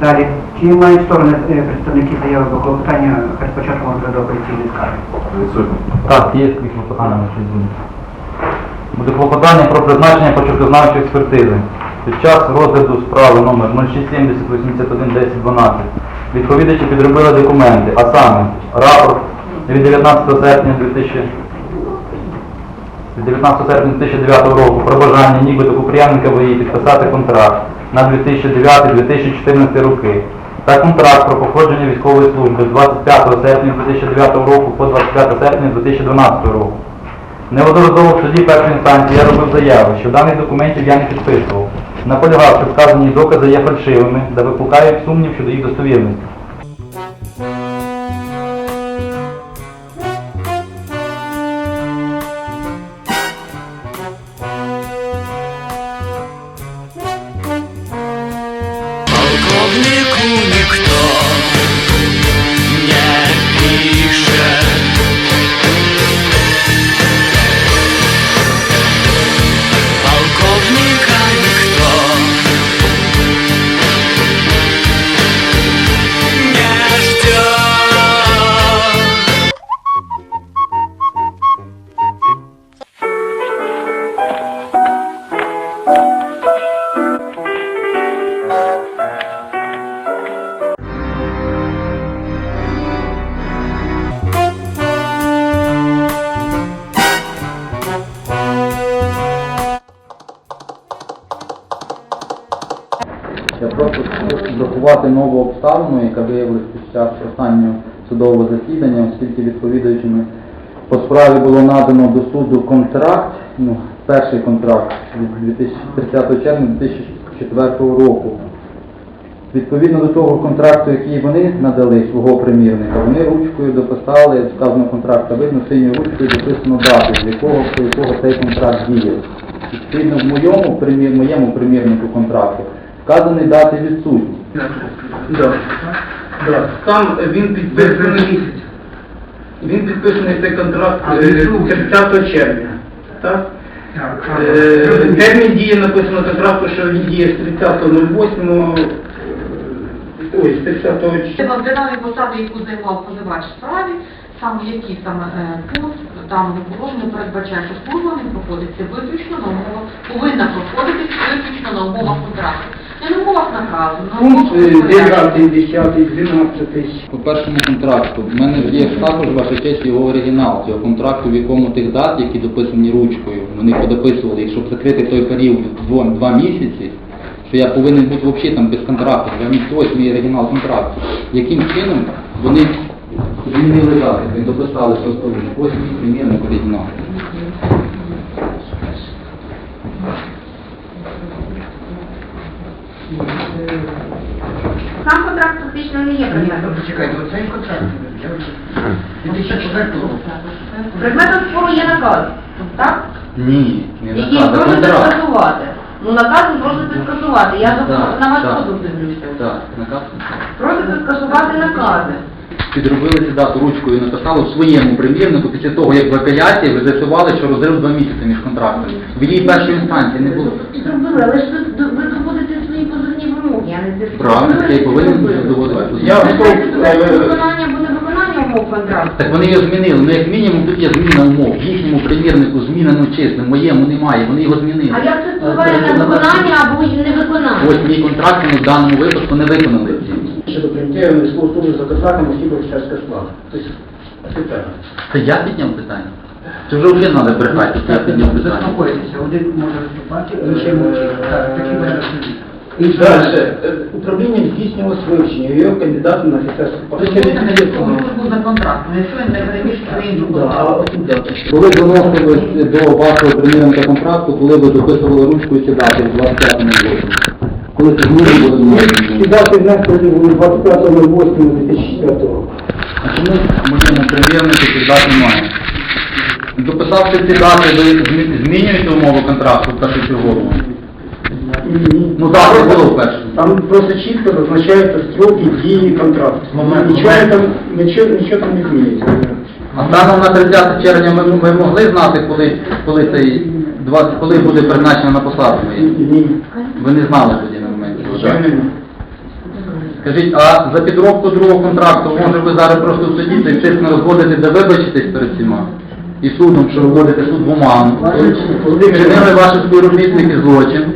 Далі. Чи мають сторони е, представники заяви до клопотання перед початком розгляду апеляційної скарги? Відсутні. Так, є такі клопотання на суді. Буде клопотання про призначення почеркознавчої експертизи. Під час розгляду справи номер 0670 81 10 12 відповідачі підробили документи, а саме рапорт від 19 серпня 2000 від 19 серпня 2009 року про бажання нібито Купріяненка ВІ підписати контракт на 2009-2014 роки та контракт про походження військової служби з 25 серпня 2009 року по 25 серпня 2012 року. Неодноразово в суді першої інстанції я робив заяви, що даних документів я не підписував. Наполягав, що вказані докази є фальшивими, де викликають сумнів щодо їх достовірності. Просто врахувати нову обставину, яка виявилася під час останнього судового засідання, оскільки відповідаючими по справі було надано до суду контракт, ну, перший контракт від 2030 червня 2004 року. Відповідно до того контракту, який вони надали свого примірника, вони ручкою дописали вказаного контракту, видно синьою ручкою дописано дату, з якого якого цей контракт діє. Відповідно, в моєму примірнику контракту вказані дати відсутні. Да. Да. Там він підписаний. Він підписаний цей контракт е, 30 червня. Так? Е, Термін дії написано контракту, що він діє з 30.08. е, Ой, з 30 червня. В даної посади, яку займав позивач в справі, саме який саме е, пункт даного положення передбачає, що служба не проходиться виключно на умовах, повинна проходитись виключно на умовах контракту. Наказу, Пункт умовах е, контракту. 9, 10, 12. По першому контракту, в мене є також ваша честь його оригінал, цього контракту, в якому тих дат, які дописані ручкою, вони подописували, і щоб закрити той період два, два місяці, що я повинен бути взагалі там без контракту, місяці, ось мій оригінал контракту. Яким чином вони змінили дати, вони дописали просто ось мій примірник оригінал. Не є предметом. Чекайте, оцей контракт. Предметом спору є наказ, так? Ні, не Який наказ, а просите контракт. скасувати. Ну наказ ви просите скасувати. Я Так, на ваш так. дивлюся. Так, наказ. Просите скасувати накази. підробили цю дату ручкою і написали в своєму примірнику після того, як в апеляції ви з'ясували, що розрив два місяці між контрактами. В її першої інстанції не було. Зробили, але ж ви, ви доводите свої позовні вимоги, а не те, що Правильно, ви я повинен зробили. доводити. Я готов, е, виконання або невиконання умов контракту. Так вони його змінили. Ну як мінімум тут є зміна умов. В їхньому примірнику змінено чисто, в моєму немає, вони його змінили. А як це впливає на виконання або невиконання? Ось мій контракт вони в даному випадку не виконали. Щодо прийняття військового служби за контрактом осіб офіцерського складу. Тобто, офіцера. Це я підняв питання? Це вже вже треба брехати, що я підняв питання. Заспокойтеся, один може виступати, інший мовчить. Так, такі буде розсудити. Далі. Е, Управління здійснювалось вивчення його кандидату на офіцерську за якщо він не переміщує от тут дата. Коли доносили до вашого примірника контракту, коли ви дописували ручкою ці дати в 25 році? Коли це зміни були внесені? Ці дати внесли 25.08.2004 року. А чому в моєму примірнику дат немає? Дописавши ці дати, ви змінюєте умови контракту першочергово? Ну так, не було вперше. Там просто чітко зазначаються строки дії контракту. Нічого там, нічого, нічого там не змінюється. А станом на 30 червня ми, ми могли знати, коли, коли, цей, 20, коли буде призначено на посаду? Ні. Ви не знали тоді на момент? Звичайно, ні. Скажіть, а за підробку другого контракту, може ви зараз просто в суді цей чесно розводите, де вибачитесь перед всіма? І судом, що виводите суд в оману. Вчинили ваші співробітники злочин.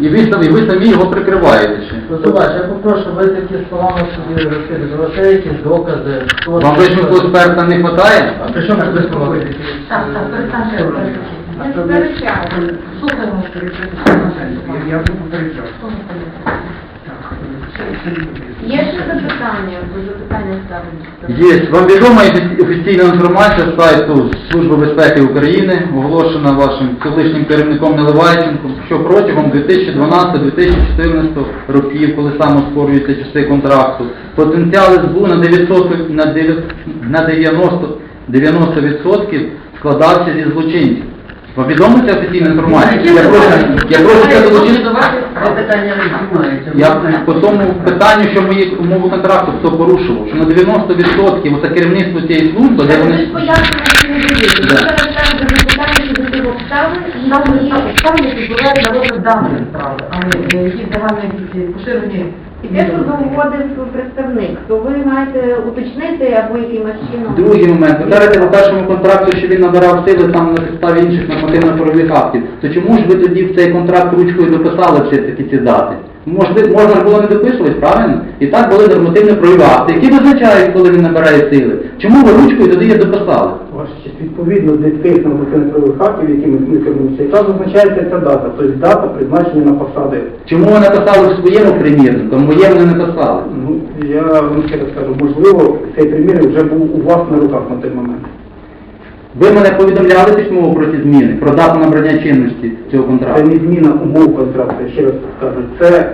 І ви, самі- ви самі його прикриваєте ще. Позивач, я попрошу, ви такі словами собі якісь докази. хто Вам це- висновку експерта не вистачає? А при чому тут ви спілкуєтесь? Так, так, перестаньте. Не сперечаємо. Слухаємо. Я буду попереджав. Є ще запитання, запитання ставлять. Є. Вам відома офіційна інформація з сайту Служби безпеки України, оголошена вашим колишнім керівником Наливайченком, що протягом 2012-2014 років, коли саме створюються часи контракту, потенціал СБУ на 900, на 9, на 90, 90% складався зі злочинців. Вам відома ця офіційна інформація? Я прошу, я прошу це долучити. Я по тому питанню, що мої умови контракту хто порушував, що на 90% оце керівництво цієї служби, де вони... Там є обставини, які впливають на розгляд даної справи, а не якісь загальні Іде судоводив представник, то ви маєте уточнити або якимось чином. Другий момент. Ви кажете по першому контракту, що він набирав сили там на підставі інших нормативно-правових актів. То чому ж ви тоді в цей контракт ручкою дописали все таки ці дати? Можливо, можна ж було не дописувати, правильно? І так були нормативно-правові акти, які визначають, коли він набирає сили. Чому ви ручкою тоді її дописали? Ваша честь, відповідно до тих нормативно-правових актів, якими ми керуємося, там зазначається ця дата, тобто дата призначення на посади. Чому ви написали в своєму примірнику, а в моєму не написали? Ну, я вам ще раз кажу, можливо, цей примір вже був у вас на руках на той момент. Ви мене повідомляли письмово про ці зміни, про дату набрання чинності цього контракту? Це не зміна умов контракту, я ще раз кажу. Це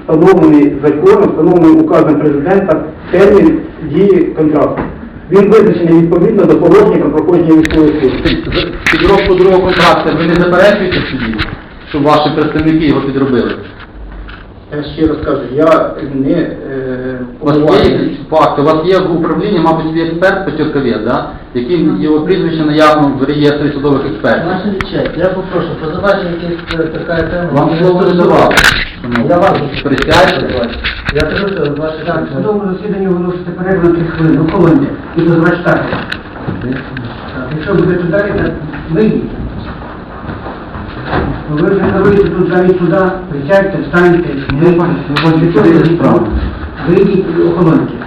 встановлений законом, встановлений указом президента термін дії контракту. Він визначений відповідно до положення про проходження військової служби. Підробку другого контракту ви не заперечуєте в суді, щоб ваші представники його підробили? Я ще раз кажу, я не е, У вас є якісь факти? У вас є в управлінні, мабуть, свій експерт початковець, да? який його прізвище наявно в реєстрі судових експертів. Честь, я попрошу, позивач якась е, така тема. Вам слово не давали. Я вас Присядьте. Я кажу, що ваше Так, в судовому засіданні оголосити перерву на 3 хвилини. У колонці. І позивач так. Якщо будете далі, то вийдіть. Ви вже керуєте тут далі сюди, присядьте, встаньте, не виходьте. Вийдіть і колонки. Ой,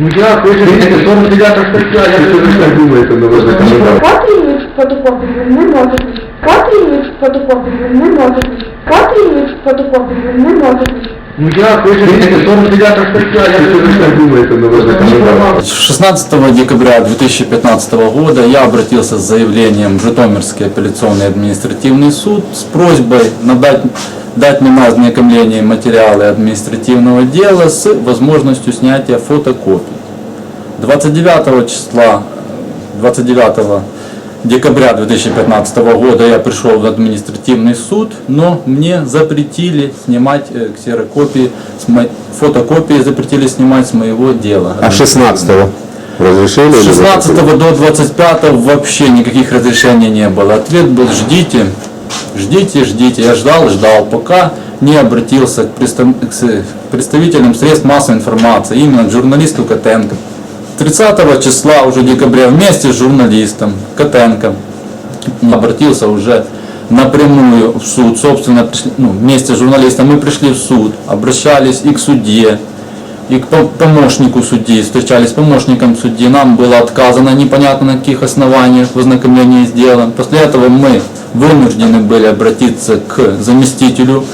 можете. Ну як, ви ж розумієте, 49 стаття, я так думаєте, на ваш Копії фотокопію ви не можете. Копії фотокопію ви не можете. Копії фотокопію ви не можете. Ну як, ви ж розумієте, 49 стаття, я ж так думаєте, на ваш 16 декабря 2015 года я обратился с заявлением в Житомирский апелляционный административный суд с просьбой надать, дать на ознакомление материалы административного дела с возможностью снятия фотокопий. 29 числа, 29 декабря 2015 года я пришел в административный суд, но мне запретили снимать э, ксерокопии, фотокопии запретили снимать с моего дела. А 16-го разрешили? С или 16 запретили? до 25 вообще никаких разрешений не было. Ответ был ждите, ждите, ждите. Я ждал, ждал, пока не обратился к, представителям средств массовой информации, именно к журналисту Котенко. 30 числа уже декабря вместе с журналистом Котенко обратился уже напрямую в суд. Собственно, ну, вместе с журналистом мы пришли в суд, обращались и к судье, и к пом- помощнику судьи, встречались с помощником судьи, нам было отказано непонятно на каких основаниях в ознакомлении с делом. После этого мы вынуждены были обратиться к заместителю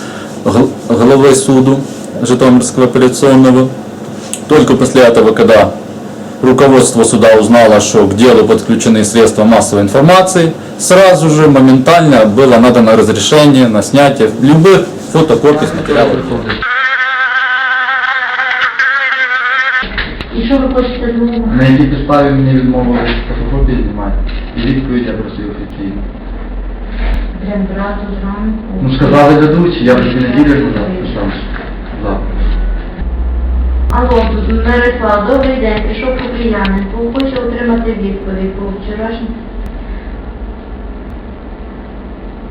гл- главы суду Житомирского апелляционного. Только после этого, когда руководство суда узнало, что к делу подключены средства массовой информации, сразу же моментально было надано разрешение на снятие любых фотокопий с материалов. І що ви хочете з ними? На якій підставі мені відмовили фотокопії знімати? І відповідь я просив офіційно. Прям зразу зранку. Ну сказали ведучі, я вже дві неділі назад писав. Завтра. Алло, Мирослав, добрий день, прийшов Купріянин, хоче отримати відповідь по вчорашній.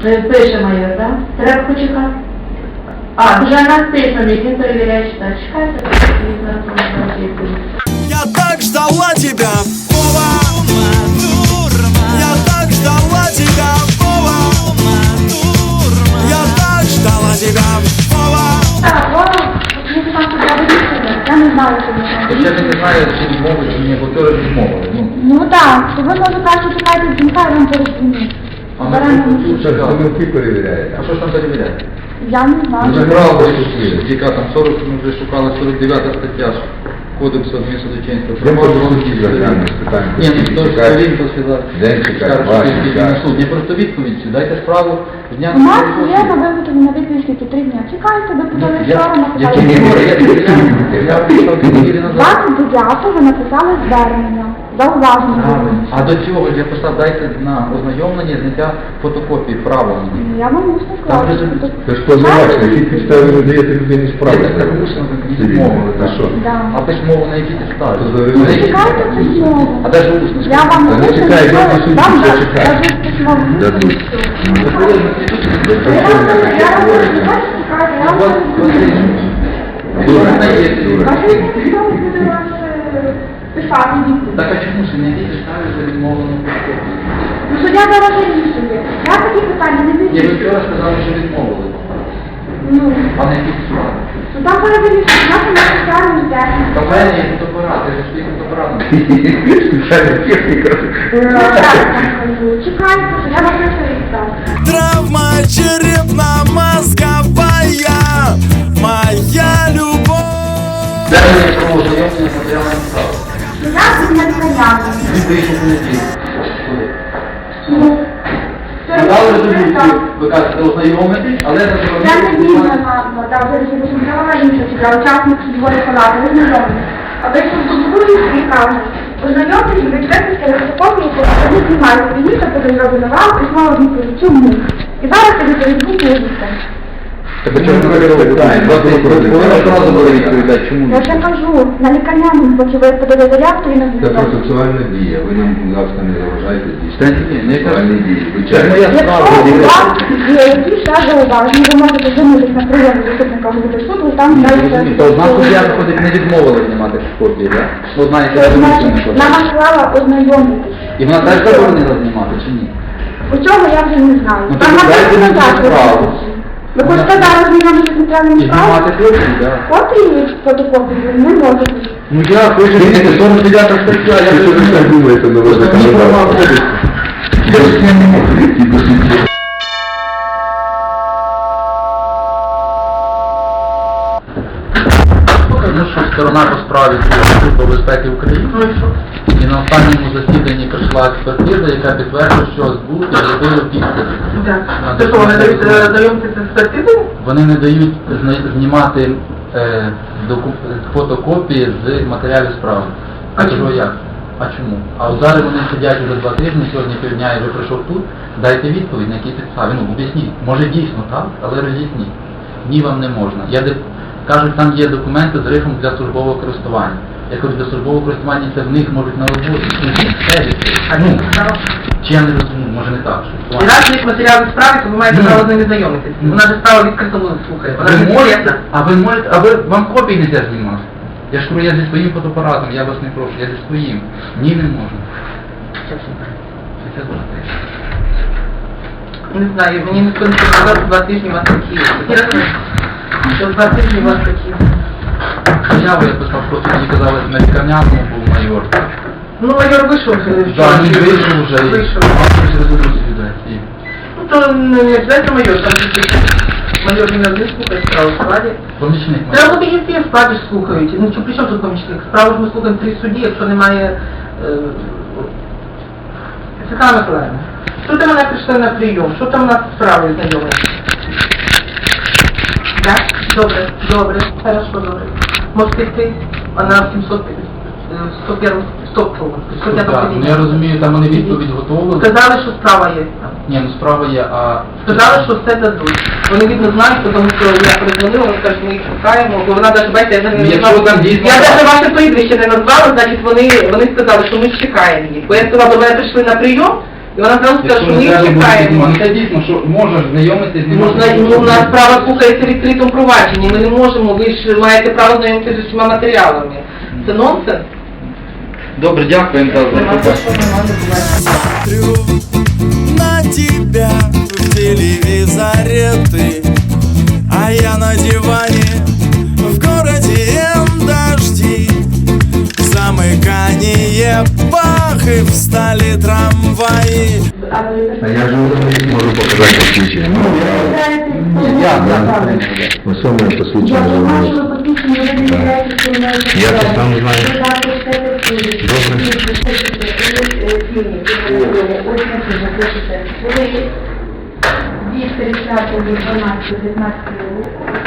Пише майор, так? Треба почекати. А, вже написаний, він перевіряє читає. Чекайте, і зараз. Я так ждала тебя, Вова Я так ждала тебя, Вова Я так ждала тебя, Вова Так, вона, якщо там подали я не знаю, що Я ще не знаю, чи відмовили, чи ні, бо вчора відмовили. Ну, Ну так, то ви може краще чекайте дзвінка, я вам перезвоню. а ми Беремо. тут помилки. А що ж там перевіряти? Я не знаю. Ну, правда, яка там 40, ми вже шукали 49 стаття Кодексу адміністративного Я по суті загляну, спитаємо. Ні, ну то ж він то сказав. День чекати, два просто відповідь, дайте справу. У нас з є на виготові на відповідь тільки три дні. Чекайте, ви подали Я- вчора, Які написали. не говорю, я перевіряю. Я прийшов дві неділі назад. 29 ви написали звернення, зауваження. А до цього ж я писав, дайте на ознайомлення зняття фотокопії право мені. Я вам усно Там сказала. вже- Це ж позивач, на якій підставі ви даєте людині справу? Я так усно не Цивільну. відмовили. А що? Да. А письмово на які підстави? То за На результат. які Чекайте письмово. А де ж усно? Я вам Та не усно чекай, я не суді, вам да- чекай. дадуть письмово. Дадуть. Я вам я вам не чекайте, я вам Дуже наєте. Ваші письмово буде вас е, писати відповідь. Так а чому ж на які за відмовлено фотокопію? Ну, суддя зараз вирішує. Я такі питання не Ні, ви вирішую. вчора сказали, що відмовили. Ну, А на які підстави? суддя зараз вирішує. У нас у нас спеціальний термін. Та в мене є фотоапарат, я ж техніка. Ну, відстав. Травма черепно-мозговая Моя любовь Де мені про ознайомлення з матеріалами справи? Суддя тут не лікарняний. Він у неділю. Ну, Надали резолюцію, ви кажете, ознайомитись, але Я не дійсно надав вирішити, що треба інша суддя, учасник судової палати, ви знайомі. А ви що судової і кажуть, ознайомтесь, ви відвертите фотокопії, коли ви знімаєте її, та буде зроблено вам письмово відповідь. Чому? І зараз ви передбуєте. Так а чому ви робите питання? Коли одразу були відповідати, чому? Я вже кажу, на лікарняному, поки ви подали заявку і на Це процесуальна дія. Ви нам, будь ласка, не заважайте Та ні, не Процесуальні дії. Це Звичайно. моя Якщо у вас є якісь ще зауваження, ви можете звернутися на прийом заступника голови суду, там далі ви розумієте, одна суддя виходить, не відмовила знімати копії, так? Одна значить, нам склала ознайомитись. І вона теж заборонила знімати, чи ні? У цього я вже не знаю. Ну, Там дайте мені справу. Ви хочете зараз знайомитися з матеріальними І знімати справами? копії, так. От і фотокопію не можете. Ну я хочу... Дивіться, 49 стаття, я Що ви так думаєте, ну, права законодавство? Я ж не можу йти до останньому засіданні прийшла експертиза, яка підтверджує, що СБУ підробило підпис. Так. Це що, вони дають з експертизою? Вони не дають зна- знімати е, доку- фотокопії з матеріалів справи. А Я кажу, чому? як? А чому? А от зараз вони сидять вже два тижні, сьогодні півдня і вже прийшов тут. Дайте відповідь, на якій підставі. Ну, об'ясніть. Може дійсно так, але роз'ясніть. Ні, вам не можна. Я де кажуть, там є документи з рифом для службового користування. Я кажу, для службового користування це в них можуть на роботі. Ну, Ну, чи я не розумію, може не так. що- І раз є матеріали справи, то ви маєте право з ними знайомитись. Вона ж справа відкрита ну, слухає. Вона ж можете, а ви можете, а ви вам копії не можна знімати? Я ж кажу, я зі своїм фотоапаратом, я вас не прошу, я зі своїм. Ні, не. Це це. Не знаю, мені ніхто не сказав, два тижні вас такі. Що два тижні вас такі. Заяву я писав, просто мені казали, на лікарняному був майор. Ну, майор вийшов вже. Да, він вийшов вже і Вийшов. мав щось резолюцію віддати. Ну, то не обов'язково майор, там тільки майор не не слухає справу в складі. Помічник Треба майор. буде всі в складі ж слухають. Ну, чи при чому тут помічник? Справу ж ми слухаємо при суді, якщо немає... Е... Світлана Миколаївна, що там вона прийшла на прийом? Що там у нас з справою знайомі? Так? Добре, добре, хорошо, добре. Можете йти, вона в 700, е, 101, 100, Ну, так, Ну я розумію, там вони відповідь готовили. Сказали, що справа є там. Ні, ну справа є, а... Сказали, що все дадуть. Вони видно знають, тому що я перезвонила, вони кажуть, ми їх шукаємо, бо вона навіть, бачите, я Ну, не якщо знала. там дійсно- Я навіть ваше прізвище не назвала, значить вони, вони сказали, що ми чекаємо їх. Бо я сказала, до мене прийшли на прийом, і вона зразу сказала, що ми їх треба буде чекаємо. знімати, це дійсно, що можеш знайомитись, Ну, знімати. зна- ну, у нас справа слухається в відкритому провадженні, ми не можемо, ви ж маєте право знайомитися з усіма матеріалами. Це нонсенс? Добре, дякуємо за Нема за що, запитання. нема за що. Смотрю на тебя в телевизоре ты А я на диване Замыкание бах и встали трамваи А я ж не можу показати посвідчення. Ну, Я, я, Особливе посвідчення журналіста. Я це сам знаю. Від 30 до 12, 15 року.